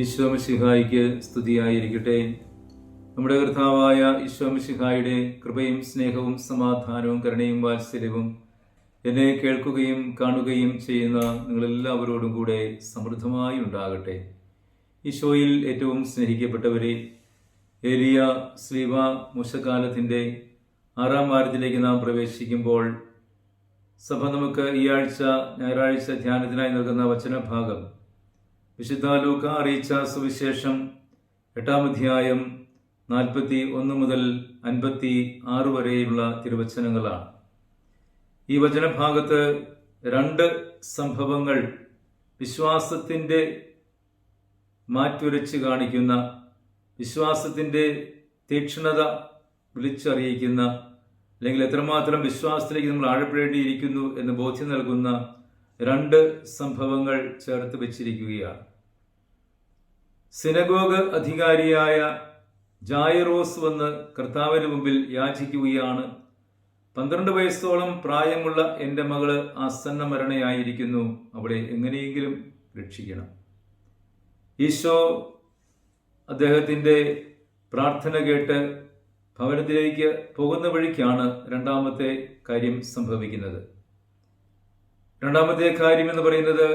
ഈശോമിശിഹായിക്ക് സ്തുതിയായിരിക്കട്ടെ. നമ്മുടെ കർത്താവായ ഈശോമിശിഹായുടെ കൃപയും സ്നേഹവും സമാധാനവും കരുണയും വാത്സല്യവും എന്നെ കേൾക്കുകയും കാണുകയും ചെയ്യുന്ന നിങ്ങളെല്ലാവരോടും കൂടെ സമൃദ്ധമായി ഉണ്ടാകട്ടെ. ഈശോയിൽ ഏറ്റവും സ്നേഹിക്കപ്പെട്ടവരെ ഏലിയ ശ്രീവ മുഷകാലത്തിന്റെ ആറാം വാരത്തിലേക്ക് നാം പ്രവേശിക്കുമ്പോൾ സഭ നമുക്ക് ഈ ആഴ്ച ഞായറാഴ്ച ധ്യാനത്തിനായി നൽകുന്ന വചനഭാഗം വിശുദ്ധ ലൂക്ക അറിയിച്ച സുവിശേഷം എട്ടാം അധ്യായം നാൽപ്പത്തി ഒന്ന് മുതൽ അൻപത്തി ആറ് വരെയുള്ള തിരുവചനങ്ങളാണ്. ഈ വചനഭാഗത്ത് രണ്ട് സംഭവങ്ങൾ വിശ്വാസത്തിന്റെ മാറ്റുരച്ച് കാണിക്കുന്ന വിശ്വാസത്തിന്റെ തീക്ഷ്ണത വിളിച്ചറിയിക്കുന്ന അല്ലെങ്കിൽ എത്രമാത്രം വിശ്വാസത്തിലേക്ക് നമ്മൾ ആഴപ്പെടേണ്ടിയിരിക്കുന്നു എന്ന് ബോധ്യം നൽകുന്ന രണ്ട് സംഭവങ്ങൾ ചേർത്ത് വെച്ചിരിക്കുകയാണ്. സിനഗോഗ് അധികാരിയായ ജായറോസ് വന്ന് കർത്താവിന് മുമ്പിൽ യാചിക്കുകയാണ്. പന്ത്രണ്ട് വയസ്സോളം പ്രായമുള്ള എന്റെ മകൾ ആസന്ന മരണയായിരിക്കുന്നു. അവളെ എങ്ങനെയെങ്കിലും രക്ഷിക്കണം. ഈശോ അദ്ദേഹത്തിന്റെ പ്രാർത്ഥന കേട്ട് ഭവനത്തിലേക്ക് പോകുന്ന വഴിക്കാണ് രണ്ടാമത്തെ കാര്യം സംഭവിക്കുന്നത്. രണ്ടാമത്തെ കാര്യം എന്ന് പറയുന്നത്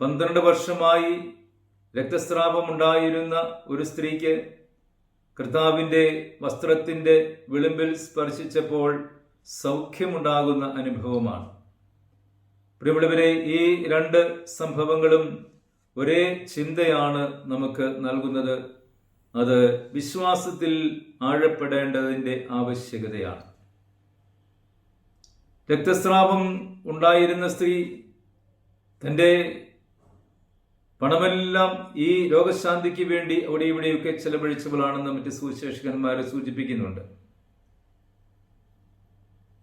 പന്ത്രണ്ട് വർഷമായി രക്തസ്രാവമുണ്ടായിരുന്ന ഒരു സ്ത്രീക്ക് കർത്താവിന്റെ വസ്ത്രത്തിന്റെ വിളിമ്പിൽ സ്പർശിച്ചപ്പോൾ സൗഖ്യമുണ്ടാകുന്ന അനുഭവമാണ്. പ്രിയമുള്ളവരെ ഈ രണ്ട് സംഭവങ്ങളും ഒരേ ചിന്തയാണ് നമുക്ക് നൽകുന്നത്. അത് വിശ്വാസത്തിൽ ആഴപ്പെടേണ്ടതിന്റെ ആവശ്യകതയാണ്. രക്തസ്രാവം ഉണ്ടായിരുന്ന സ്ത്രീ തന്റെ പണമെല്ലാം ഈ രോഗശാന്തിക്ക് വേണ്ടി അവിടെ ഇവിടെയൊക്കെ ചെലവഴിച്ചവളാണെന്ന് മറ്റ് സുവിശേഷകന്മാരെ സൂചിപ്പിക്കുന്നുണ്ട്.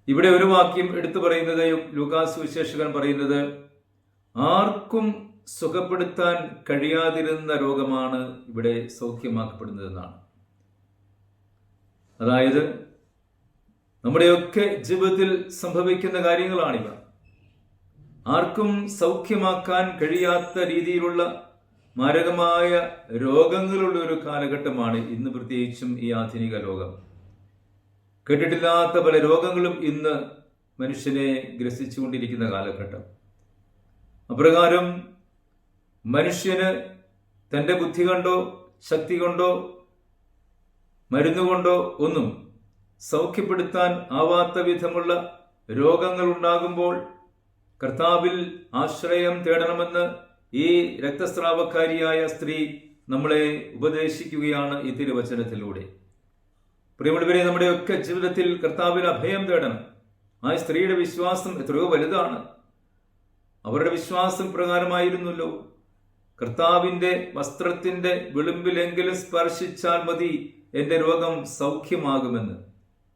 ഇവിടെ ഒരു വാക്യം എടുത്തു പറയുന്നത് ലൂക്കാസ് സുവിശേഷകൻ പറയുന്നത് ആർക്കും സുഖപ്പെടുത്താൻ കഴിയാതിരുന്ന രോഗമാണ് ഇവിടെ സൗഖ്യമാക്കപ്പെടുന്നതെന്നാണ്. അതായത് നമ്മുടെയൊക്കെ ജീവിതത്തിൽ സംഭവിക്കുന്ന കാര്യങ്ങളാണിവ. ആർക്കും സൗഖ്യമാക്കാൻ കഴിയാത്ത രീതിയിലുള്ള മാരകമായ രോഗങ്ങളുള്ള ഒരു കാലഘട്ടമാണ് ഇന്ന് പ്രത്യേകിച്ചും ഈ ആധുനിക ലോകം. കേട്ടിട്ടില്ലാത്ത പല രോഗങ്ങളും ഇന്ന് മനുഷ്യനെ ഗ്രസിച്ചുകൊണ്ടിരിക്കുന്ന കാലഘട്ടം. അപ്രകാരം മനുഷ്യന് തന്റെ ബുദ്ധി കൊണ്ടോ ശക്തി കൊണ്ടോ മരുന്നുകൊണ്ടോ ഒന്നും സൗഖ്യപ്പെടുത്താൻ ആവാത്ത വിധമുള്ള രോഗങ്ങൾ ഉണ്ടാകുമ്പോൾ കർത്താവിൽ ആശ്രയം തേടണമെന്ന് ഈ രക്തസ്രാവക്കാരിയായ സ്ത്രീ നമ്മളെ ഉപദേശിക്കുകയാണ് ഈ തിരുവചനത്തിലൂടെ. പ്രിയമുള്ളവരെ നമ്മുടെയൊക്കെ ജീവിതത്തിൽ കർത്താവിൽ അഭയം തേടണം. ആ സ്ത്രീയുടെ വിശ്വാസം എത്രയോ വലുതാണ്. അവരുടെ വിശ്വാസം പ്രകാരമായിരുന്നല്ലോ. കർത്താവിന്റെ വസ്ത്രത്തിന്റെ വിളിമ്പിലെങ്കിലും സ്പർശിച്ചാൽ മതി എന്റെ രോഗം സൗഖ്യമാകുമെന്ന്.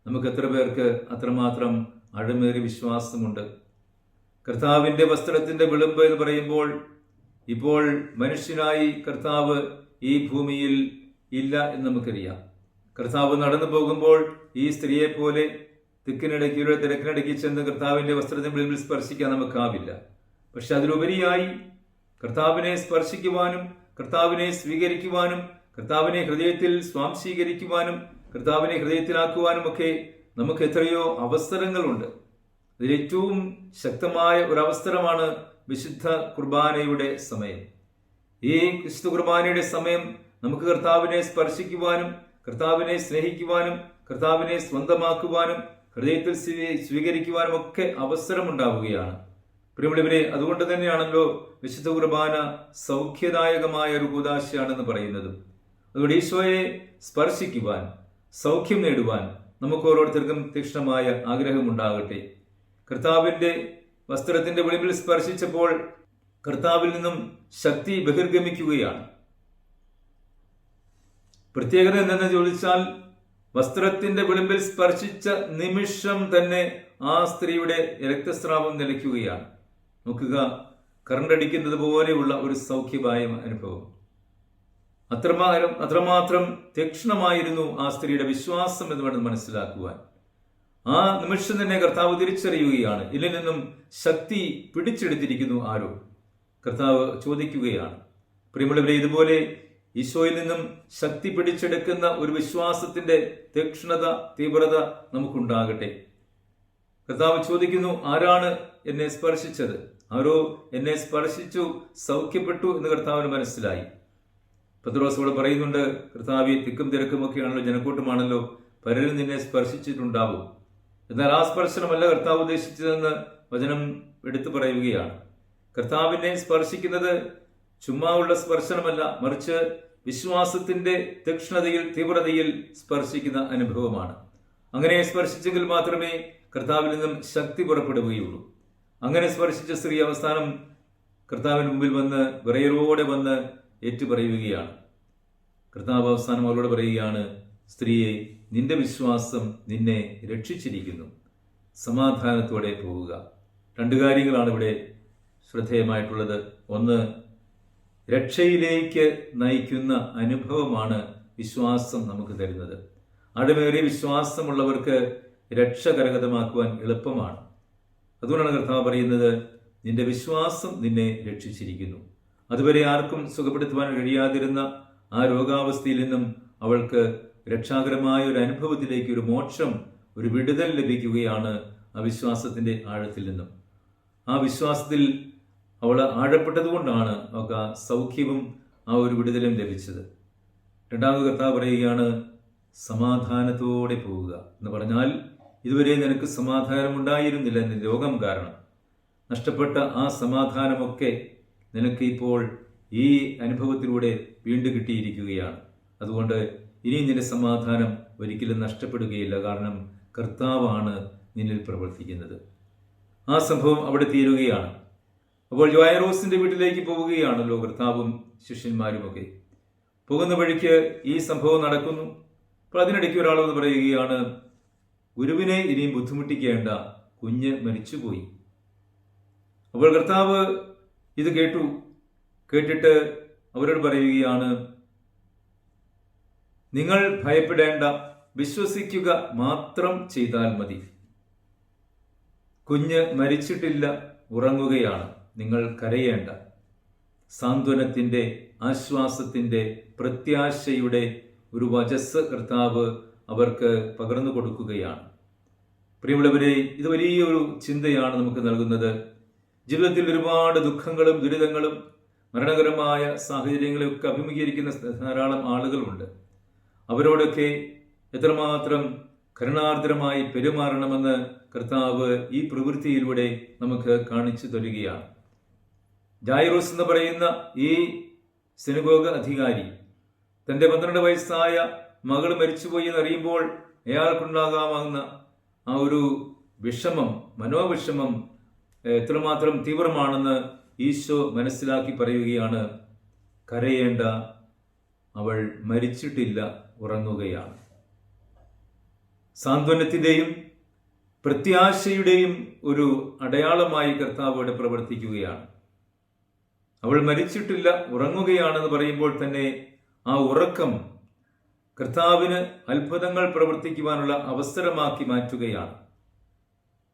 നമുക്ക് എത്ര പേർക്ക് അത്രമാത്രം അഴിമേറി വിശ്വാസമുണ്ട്. കർത്താവിന്റെ വസ്ത്രത്തിന്റെ വിളിമ്പ് എന്ന് പറയുമ്പോൾ ഇപ്പോൾ മനുഷ്യനായി കർത്താവ് ഈ ഭൂമിയിൽ ഇല്ല എന്ന് നമുക്കറിയാം. കർത്താവ് നടന്നു പോകുമ്പോൾ ഈ സ്ത്രീയെ പോലെ തിക്കിനിടയ്ക്കിലൂടെ തിരക്കിനിടയ്ക്ക് ചെന്ന് കർത്താവിന്റെ വസ്ത്രത്തിന്റെ വിളിമ്പിൽ സ്പർശിക്കാൻ നമുക്കാവില്ല. പക്ഷെ അതിലുപരിയായി കർത്താവിനെ സ്പർശിക്കുവാനും കർത്താവിനെ സ്വീകരിക്കുവാനും കർത്താവിനെ ഹൃദയത്തിൽ സ്വാംശീകരിക്കുവാനും കർത്താവിനെ ഹൃദയത്തിലാക്കുവാനും ഒക്കെ നമുക്ക് എത്രയോ അവസരങ്ങളുണ്ട്. അതിൽ ഏറ്റവും ശക്തമായ ഒരു അവസരമാണ് വിശുദ്ധ കുർബാനയുടെ സമയം. ഈ ക്രിസ്തു കുർബാനയുടെ സമയം നമുക്ക് കർത്താവിനെ സ്പർശിക്കുവാനും കർത്താവിനെ സ്നേഹിക്കുവാനും കർത്താവിനെ സ്വന്തമാക്കുവാനും ഹൃദയത്തിൽ സ്വീകരിക്കുവാനും ഒക്കെ അവസരമുണ്ടാവുകയാണ്. പ്രിയമുള്ളവരെ അതുകൊണ്ട് തന്നെയാണല്ലോ വിശുദ്ധ കുർബാന സൗഖ്യദായകമായ ഒരു കൂതാശയാണെന്ന് പറയുന്നത്. അതുകൊണ്ട് ഈശോയെ സ്പർശിക്കുവാൻ സൗഖ്യം നേടുവാൻ നമുക്ക് ഓരോരുത്തർക്കും തീക്ഷ്ണമായ ആഗ്രഹമുണ്ടാകട്ടെ. കർത്താവിന്റെ വസ്ത്രത്തിന്റെ വെളിവിൽ സ്പർശിച്ചപ്പോൾ കർത്താവിൽ നിന്നും ശക്തി ബഹിർഗമിക്കുകയാണ്. പ്രത്യേകത എന്തെന്ന് ചോദിച്ചാൽ വസ്ത്രത്തിന്റെ വിളിമ്പിൽ സ്പർശിച്ച നിമിഷം തന്നെ ആ സ്ത്രീയുടെ രക്തസ്രാവം നിലയ്ക്കുകയാണ്. നോക്കുക കറണ്ടടിക്കുന്നത് പോലെയുള്ള ഒരു സൗഖ്യമായ അനുഭവം. അത്രമാത്രം അത്രമാത്രം തീക്ഷണമായിരുന്നു ആ സ്ത്രീയുടെ വിശ്വാസം എന്ന് വേണം മനസ്സിലാക്കുവാൻ. ആ നിമിഷം തന്നെ കർത്താവ് തിരിച്ചറിയുകയാണ്. ഇതിൽ നിന്നും ശക്തി പിടിച്ചെടുത്തിരിക്കുന്നു ആരോ? കർത്താവ് ചോദിക്കുകയാണ്. പ്രിയമുള്ളവരെ ഇതുപോലെ ഈശോയിൽ നിന്നും ശക്തി പിടിച്ചെടുക്കുന്ന ഒരു വിശ്വാസത്തിന്റെ തീക്ഷ്ണത തീവ്രത നമുക്കുണ്ടാകട്ടെ. കർത്താവ് ചോദിക്കുന്നു ആരാണ് എന്നെ സ്പർശിച്ചത്? ആരോ എന്നെ സ്പർശിച്ചു സൗഖ്യപ്പെട്ടു എന്ന് കർത്താവിന് മനസ്സിലായി. പത്രോസ് ഇവിടെ പറയുന്നുണ്ട് കർത്താവി തിക്കും തിരക്കുമൊക്കെയാണല്ലോ ജനക്കൂട്ടമാണല്ലോ പലരും നിന്നെ സ്പർശിച്ചിട്ടുണ്ടാവും. എന്നാൽ ആ സ്പർശനമല്ല കർത്താവ് ഉദ്ദേശിച്ചതെന്ന് വചനം എടുത്തു പറയുകയാണ്. കർത്താവിനെ സ്പർശിക്കുന്നത് ചുമ്മാ ഉള്ള സ്പർശനമല്ല മറിച്ച് വിശ്വാസത്തിന്റെ തീക്ഷ്ണതയിൽ തീവ്രതയിൽ സ്പർശിക്കുന്ന അനുഭവമാണ്. അങ്ങനെ സ്പർശിച്ചെങ്കിൽ മാത്രമേ കർത്താവിൽ നിന്നും ശക്തി പുറപ്പെടുകയുള്ളൂ. അങ്ങനെ സ്പർശിച്ച സ്ത്രീ അവസാനം കർത്താവിന് മുമ്പിൽ വന്ന് വിറയലോടെ വന്ന് ഏറ്റുപറയുകയാണ്. അവസാനം അവരോട് പറയുകയാണ് സ്ത്രീയെ നിന്റെ വിശ്വാസം നിന്നെ രക്ഷിച്ചിരിക്കുന്നു. സമാധാനത്തോടെ പോവുക. രണ്ട് കാര്യങ്ങളാണ് ഇവിടെ ശ്രദ്ധേയമായിട്ടുള്ളത്. ഒന്ന് രക്ഷയിലേക്ക് നയിക്കുന്ന അനുഭവമാണ് വിശ്വാസം നമുക്ക് തരുന്നത്. അടമേറിയ വിശ്വാസമുള്ളവർക്ക് രക്ഷ കരഗതമാക്കുവാൻ എളുപ്പമാണ്. അതുകൊണ്ടാണ് കർത്താവ് പറയുന്നത് നിന്റെ വിശ്വാസം നിന്നെ രക്ഷിച്ചിരിക്കുന്നു. അതുവരെ ആർക്കും സുഖപ്പെടുത്തുവാൻ കഴിയാതിരുന്ന ആ രോഗാവസ്ഥയിൽ നിന്നും അവൾക്ക് രക്ഷാകരമായ ഒരു അനുഭവത്തിലേക്ക് ഒരു മോക്ഷം ഒരു വിടുതൽ ലഭിക്കുകയാണ് ആ വിശ്വാസത്തിന്റെ ആഴത്തിൽ നിന്നും. ആ വിശ്വാസത്തിൽ അവൾ ആഴപ്പെട്ടതുകൊണ്ടാണ് അവൾക്ക് ആ സൗഖ്യവും ആ ഒരു വിടുതലും ലഭിച്ചത്. രണ്ടാമത് കർത്താവ് പറയുകയാണ് സമാധാനത്തോടെ പോവുക എന്ന് പറഞ്ഞാൽ ഇതുവരെ നിനക്ക് സമാധാനം ഉണ്ടായിരുന്നില്ല എന്ന രോഗം കാരണം. നഷ്ടപ്പെട്ട ആ സമാധാനമൊക്കെ നിനക്ക് ഇപ്പോൾ ഈ അനുഭവത്തിലൂടെ വീണ്ടും കിട്ടിയിരിക്കുകയാണ്. അതുകൊണ്ട് ഇനി നിന്റെ സമാധാനം ഒരിക്കലും നഷ്ടപ്പെടുകയില്ല. കാരണം കർത്താവാണ് നിന്നിൽ പ്രവർത്തിക്കുന്നത്. ആ സംഭവം അവിടെ തീരുകയാണ്. അപ്പോൾ ജോയറോസിന്റെ വീട്ടിലേക്ക് പോവുകയാണല്ലോ കർത്താവും ശിഷ്യന്മാരുമൊക്കെ. പോകുന്ന വഴിക്ക് ഈ സംഭവം നടക്കുന്നു. അപ്പോൾ അതിനിടയ്ക്ക് എന്ന് പറയുകയാണ് ഗുരുവിനെ ഇനിയും ബുദ്ധിമുട്ടിക്കേണ്ട. കുഞ്ഞ് മരിച്ചുപോയി. അപ്പോൾ കർത്താവ് ഇത് കേട്ടു കേട്ടിട്ട് അവരോട് പറയുകയാണ് നിങ്ങൾ ഭയപ്പെടേണ്ട വിശ്വസിക്കുക മാത്രം ചെയ്താൽ മതി. കുഞ്ഞ് മരിച്ചിട്ടില്ല ഉറങ്ങുകയാണ്. നിങ്ങൾ കരയേണ്ട. സാന്ത്വനത്തിന്റെ ആശ്വാസത്തിന്റെ പ്രത്യാശയുടെ ഒരു വചസ് കർത്താവ് അവർക്ക് പകർന്നു കൊടുക്കുകയാണ് പ്രിയമുള്ളവരെ ഇത് വലിയൊരു ചിന്തയാണ് നമുക്ക് നൽകുന്നത്. ജീവിതത്തിൽ ഒരുപാട് ദുഃഖങ്ങളും ദുരിതങ്ങളും മരണകരമായ സാഹചര്യങ്ങളെയൊക്കെ അഭിമുഖീകരിക്കുന്ന ധാരാളം ആളുകളുണ്ട്. അവരോടൊക്കെ എത്രമാത്രം കരുണാർദ്രമായി പെരുമാറണമെന്ന് കർത്താവ് ഈ പ്രവൃത്തിയിലൂടെ നമുക്ക് കാണിച്ചു തരികയാണ്. ജായിറോസ് എന്ന് പറയുന്ന ഈ സിനഗോഗ അധികാരി തന്റെ പന്ത്രണ്ട് വയസ്സായ മകൾ മരിച്ചുപോയി എന്നറിയുമ്പോൾ അയാൾക്കുണ്ടാകാവുന്ന ആ ഒരു വിഷമം മനോവിഷമം എത്രമാത്രം തീവ്രമാണെന്ന് ഈശോ മനസ്സിലാക്കി പറയുകയാണ്. കരയേണ്ട അവൾ മരിച്ചിട്ടില്ല ഉറങ്ങുകയാണ്. സാന്ത്വനത്തിന്റെയും പ്രത്യാശയുടെയും ഒരു അടയാളമായി കർത്താവ് ഇവിടെ പ്രവർത്തിക്കുകയാണ്. അവൾ മരിച്ചിട്ടില്ല ഉറങ്ങുകയാണെന്ന് പറയുമ്പോൾ തന്നെ ആ ഉറക്കം കർത്താവിന് അത്ഭുതങ്ങൾ പ്രവർത്തിക്കുവാനുള്ള അവസരമാക്കി മാറ്റുകയാണ്.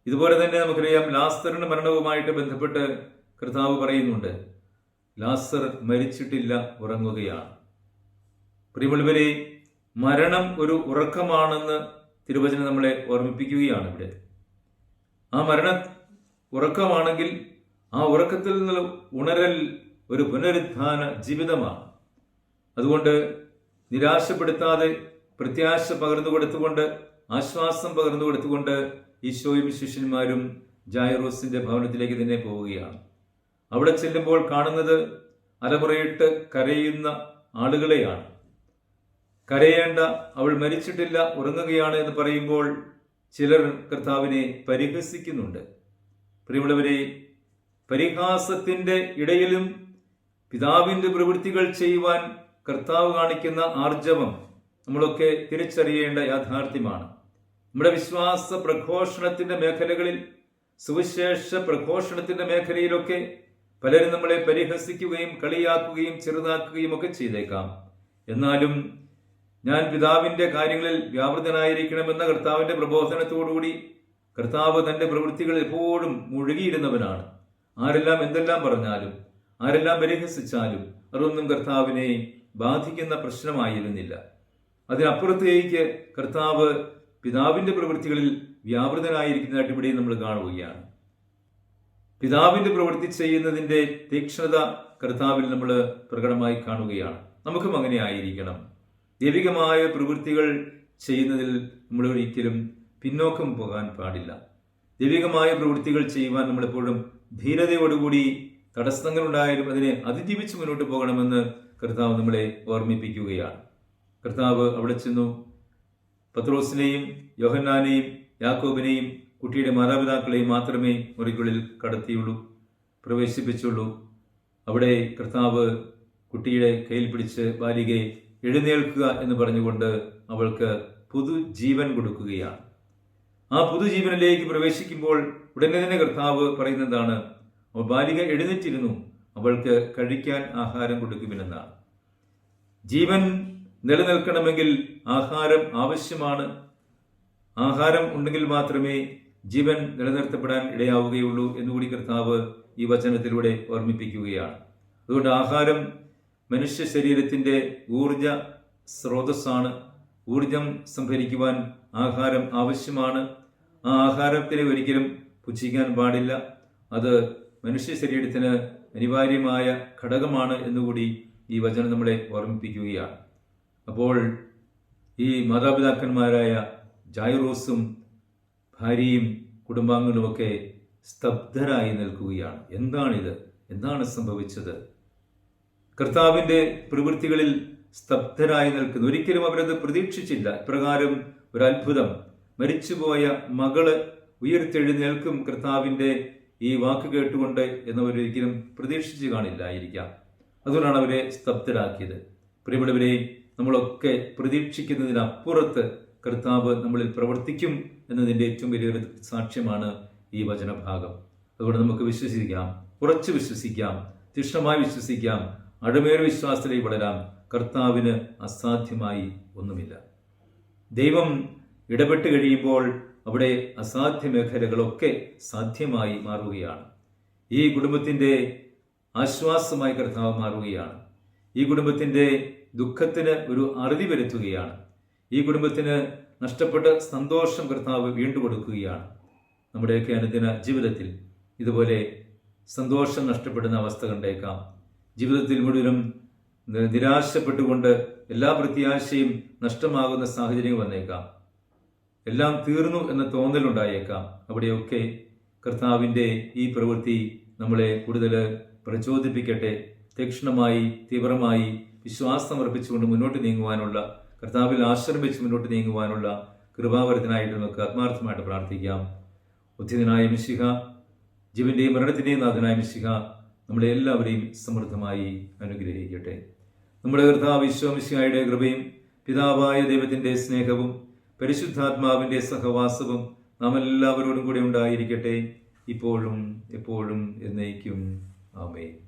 ഇതുപോലെ തന്നെ നമുക്കറിയാം ലാസ്തറിന്റെ മരണവുമായിട്ട് ബന്ധപ്പെട്ട് കർത്താവ് പറയുന്നുണ്ട് ലാസർ മരിച്ചിട്ടില്ല ഉറങ്ങുകയാണ്. പ്രിയമുള്ളവരെ മരണം ഒരു ഉറക്കമാണെന്ന് തിരുവചനം നമ്മളെ ഓർമ്മിപ്പിക്കുകയാണ് ഇവിടെ. ആ മരണ ഉറക്കമാണെങ്കിൽ ആ ഉറക്കത്തിൽ നിന്ന് ഉണരൽ ഒരു പുനരുദ്ധാന ജീവിതമാണ്. അതുകൊണ്ട് നിരാശപ്പെടുത്താതെ പ്രത്യാശ പകർന്നു കൊടുത്തുകൊണ്ട് ആശ്വാസം പകർന്നു കൊടുത്തുകൊണ്ട് ഈശോയും ശിഷ്യന്മാരും ജായറോസിന്റെ ഭവനത്തിലേക്ക് തന്നെ പോവുകയാണ്. അവിടെ ചെല്ലുമ്പോൾ കാണുന്നത് അലമുറയിട്ട് കരയുന്ന ആളുകളെയാണ്. കരയേണ്ട അവൾ മരിച്ചിട്ടില്ല ഉറങ്ങുകയാണ് എന്ന് പറയുമ്പോൾ ചിലർ കർത്താവിനെ പരിഹസിക്കുന്നുണ്ട്. പ്രിയമുള്ളവരെ പരിഹാസത്തിന്റെ ഇടയിലും പിതാവിന്റെ പ്രവൃത്തികൾ ചെയ്യുവാൻ കർത്താവ് കാണിക്കുന്ന ആർജവം നമ്മളൊക്കെ തിരിച്ചറിയേണ്ട യാഥാർത്ഥ്യമാണ്. നമ്മുടെ വിശ്വാസ പ്രഘോഷണത്തിന്റെ മേഖലകളിൽ സുവിശേഷ പ്രഘോഷണത്തിന്റെ മേഖലയിലൊക്കെ പലരും നമ്മളെ പരിഹസിക്കുകയും കളിയാക്കുകയും ചെറുതാക്കുകയും ഒക്കെ ചെയ്തേക്കാം. എന്നാലും ഞാൻ പിതാവിന്റെ കാര്യങ്ങളിൽ വ്യാപൃതനായിരിക്കണമെന്ന കർത്താവിന്റെ പ്രബോധനത്തോടുകൂടി കർത്താവ് തന്റെ പ്രവൃത്തികൾ എപ്പോഴും മുഴുകിയിരുന്നവനാണ്. ആരെല്ലാം എന്തെല്ലാം പറഞ്ഞാലും ആരെല്ലാം പരിഹസിച്ചാലും അതൊന്നും കർത്താവിനെ ബാധിക്കുന്ന പ്രശ്നമായിരുന്നില്ല. അതിനപ്പുറത്തേക്ക് കർത്താവ് പിതാവിന്റെ പ്രവൃത്തികളിൽ വ്യാപൃതനായിരിക്കുന്നതായിട്ട് ഇവിടെ നമ്മൾ കാണുകയാണ്. പിതാവിന്റെ പ്രവൃത്തി ചെയ്യുന്നതിന്റെ തീക്ഷ്ണത കർത്താവിൽ നമ്മൾ പ്രകടമായി കാണുകയാണ്. നമുക്കും അങ്ങനെ ആയിരിക്കണം. ദൈവികമായ പ്രവൃത്തികൾ ചെയ്യുന്നതിൽ നമ്മൾ ഒരിക്കലും പിന്നോക്കം പോകാൻ പാടില്ല. ദൈവികമായ പ്രവൃത്തികൾ ചെയ്യുവാൻ നമ്മളെപ്പോഴും ധീരതയോടുകൂടി തടസ്സങ്ങളുണ്ടായാലും അതിനെ അതിജീവിച്ച് മുന്നോട്ട് പോകണമെന്ന് കർത്താവ് നമ്മളെ ഓർമ്മിപ്പിക്കുകയാണ്. കർത്താവ് അവിടെ ചെന്നു പത്രോസിനെയും യോഹന്നാനെയും യാക്കോബിനെയും കുട്ടിയുടെ മാതാപിതാക്കളെയും മാത്രമേ മുറിക്കുള്ളിൽ കടത്തിയുള്ളൂ പ്രവേശിപ്പിച്ചുള്ളൂ. അവിടെ കർത്താവ് കുട്ടിയുടെ കയ്യിൽ പിടിച്ച് ബാലികയെ എഴുന്നേൽക്കുക എന്ന് പറഞ്ഞുകൊണ്ട് അവൾക്ക് പുതുജീവൻ കൊടുക്കുകയാണ്. ആ പുതുജീവനിലേക്ക് പ്രവേശിക്കുമ്പോൾ ഉടനെ തന്നെ കർത്താവ് പറയുന്നതാണ് ബാലിക എഴുന്നേറ്റിരുന്നു അവൾക്ക് കഴിക്കാൻ ആഹാരം കൊടുക്കുമെന്നാണ് ജീവൻ നിലനിൽക്കണമെങ്കിൽ ആഹാരം ആവശ്യമാണ്. ആഹാരം ഉണ്ടെങ്കിൽ മാത്രമേ ജീവൻ നിലനിർത്തപ്പെടാൻ ഇടയാവുകയുള്ളൂ എന്നുകൂടി കർത്താവ് ഈ വചനത്തിലൂടെ ഓർമ്മിപ്പിക്കുകയാണ്. അതുകൊണ്ട് ആഹാരം മനുഷ്യ ശരീരത്തിന്റെ ഊർജ സ്രോതസ്സാണ്. ഊർജം സംഭരിക്കുവാൻ ആഹാരം ആവശ്യമാണ്. ആ ആഹാരത്തിനെ ഒരിക്കലും പുച്ഛിക്കാൻ പാടില്ല. അത് മനുഷ്യ ശരീരത്തിന് അനിവാര്യമായ ഘടകമാണ് എന്നുകൂടി ഈ വചനം നമ്മളെ ഓർമ്മിപ്പിക്കുകയാണ്. അപ്പോൾ ഈ മാതാപിതാക്കന്മാരായ ജായറോസും ഭാര്യയും കുടുംബാംഗങ്ങളുമൊക്കെ സ്തബ്ധരായി നിൽക്കുകയാണ്. എന്താണിത്? എന്താണ് സംഭവിച്ചത്? കർത്താവിന്റെ പ്രവൃത്തികളിൽ സ്തബ്ധരായി നിൽക്കുന്നു. ഒരിക്കലും അവരത് പ്രതീക്ഷിച്ചില്ല. ഇപ്രകാരം ഒരു അത്ഭുതം മരിച്ചുപോയ മകൾ ഉയർത്തെഴുന്നേൽക്കും കർത്താവിന്റെ ഈ വാക്ക് കേട്ടുകൊണ്ട് എന്നവരൊരിക്കലും പ്രതീക്ഷിച്ചു കാണില്ലായിരിക്കാം. അതുകൊണ്ടാണ് അവരെ സ്തബ്ധരാക്കിയത്. പ്രിയപ്പെട്ടവരെ നമ്മളൊക്കെ പ്രതീക്ഷിക്കുന്നതിനപ്പുറത്ത് കർത്താവ് നമ്മളിൽ പ്രവർത്തിക്കും എന്നതിന്റെ ഏറ്റവും വലിയൊരു സാക്ഷ്യമാണ് ഈ വചനഭാഗം. അതുകൊണ്ട് നമുക്ക് വിശ്വസിക്കാം കുറച്ച് വിശ്വസിക്കാം തീഷ്ണമായി വിശ്വസിക്കാം അടമേറി വിശ്വാസത്തിലേക്ക് വളരാം. കർത്താവിന് അസാധ്യമായി ഒന്നുമില്ല. ദൈവം ഇടപെട്ട് കഴിയുമ്പോൾ അവിടെ അസാധ്യ മേഖലകളൊക്കെ സാധ്യമായി മാറുകയാണ്. ഈ കുടുംബത്തിന്റെ ആശ്വാസമായി കർത്താവ് മാറുകയാണ്. ഈ കുടുംബത്തിന്റെ ദുഃഖത്തിന് ഒരു അറുതി വരുത്തുകയാണ്. ഈ കുടുംബത്തിന് നഷ്ടപ്പെട്ട സന്തോഷം കർത്താവ് വീണ്ടു കൊടുക്കുകയാണ് നമ്മുടെയൊക്കെ അനുദിന ജീവിതത്തിൽ ഇതുപോലെ സന്തോഷം നഷ്ടപ്പെടുന്ന അവസ്ഥ കണ്ടേക്കാം. ജീവിതത്തിൽ മുഴുവനും നിരാശപ്പെട്ടുകൊണ്ട് എല്ലാ പ്രത്യാശയും നഷ്ടമാകുന്ന സാഹചര്യങ്ങൾ വന്നേക്കാം. എല്ലാം തീർന്നു എന്ന തോന്നലുണ്ടായേക്കാം. അവിടെയൊക്കെ കർത്താവിന്റെ ഈ പ്രവൃത്തി നമ്മളെ കൂടുതൽ പ്രചോദിപ്പിക്കട്ടെ. തീക്ഷ്ണമായി തീവ്രമായി വിശ്വാസം അർപ്പിച്ചുകൊണ്ട് മുന്നോട്ട് നീങ്ങുവാനുള്ള കർത്താവിൽ ആശ്രമിച്ച് മുന്നോട്ട് നീങ്ങുവാനുള്ള കൃപാവരത്തിനായിട്ട് നമുക്ക് ആത്മാർത്ഥമായിട്ട് പ്രാർത്ഥിക്കാം. ഉദ്ധിതനായ മിശിഹ ജീവന്റെയും മരണത്തിന്റെയും നാഥനായ മിശിഹ നമ്മളെ എല്ലാവരെയും സമൃദ്ധമായി അനുഗ്രഹിക്കട്ടെ. നമ്മുടെ കർത്താവ് വിശ്വമിശിഹായുടെ കൃപയും പിതാവായ ദൈവത്തിന്റെ സ്നേഹവും പരിശുദ്ധാത്മാവിന്റെ സഹവാസവും നാം എല്ലാവരോടും കൂടെ ഉണ്ടായിരിക്കട്ടെ. ഇപ്പോഴും എപ്പോഴും എന്നേക്കും. ആമേൻ.